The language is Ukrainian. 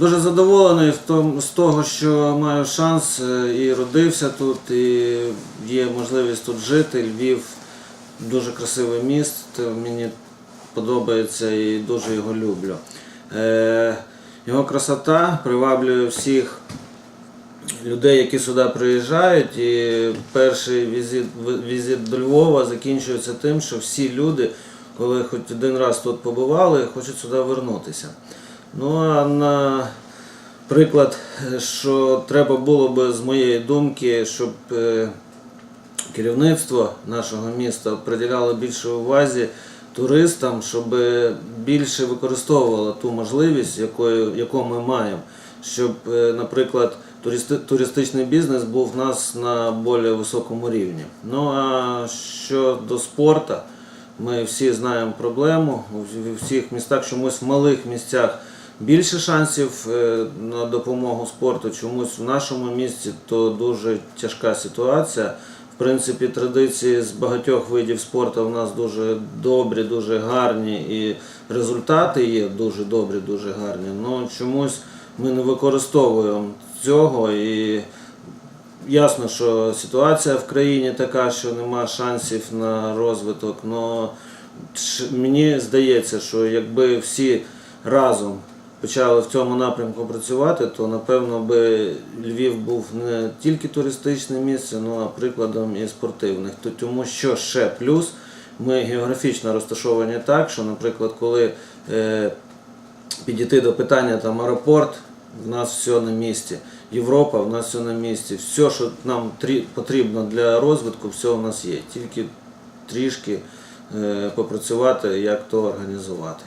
Дуже задоволений з того, що маю шанс е, і родився тут, і є можливість тут жити. Львів дуже красиве місто, мені подобається і дуже його люблю. Е, Його красота приваблює всіх людей, які сюди приїжджають. І перший візит, візит до Львова закінчується тим, що всі люди, коли хоч один раз тут побували, хочуть сюди вернутися. Ну а на приклад, що треба було би з моєї думки, щоб е, керівництво нашого міста приділяло більше увазі туристам, щоб більше використовувало ту можливість, якою, яку ми маємо, щоб, е, наприклад, туристи- туристичний бізнес був в нас на більш високому рівні. Ну а щодо спорту, ми всі знаємо проблему. У всіх містах чомусь в малих місцях більше шансів е, на допомогу спорту. Чомусь в нашому місті то дуже тяжка ситуація. В принципі, традиції з багатьох видів спорту в нас дуже добрі, дуже гарні і результати є дуже добрі, дуже гарні. Ну чомусь ми не використовуємо цього і Ясно, що ситуація в країні така, що нема шансів на розвиток. але мені здається, що якби всі разом почали в цьому напрямку працювати, то напевно би Львів був не тільки туристичним місцем, ну а прикладом і спортивних. То- Тому що ще плюс ми географічно розташовані так, що, наприклад, коли е, підійти до питання там аеропорт, в нас все на місці. Європа, в нас все на місці. Все, що нам трі- потрібно для розвитку, все у нас є. Тільки трішки е, попрацювати, як то організувати.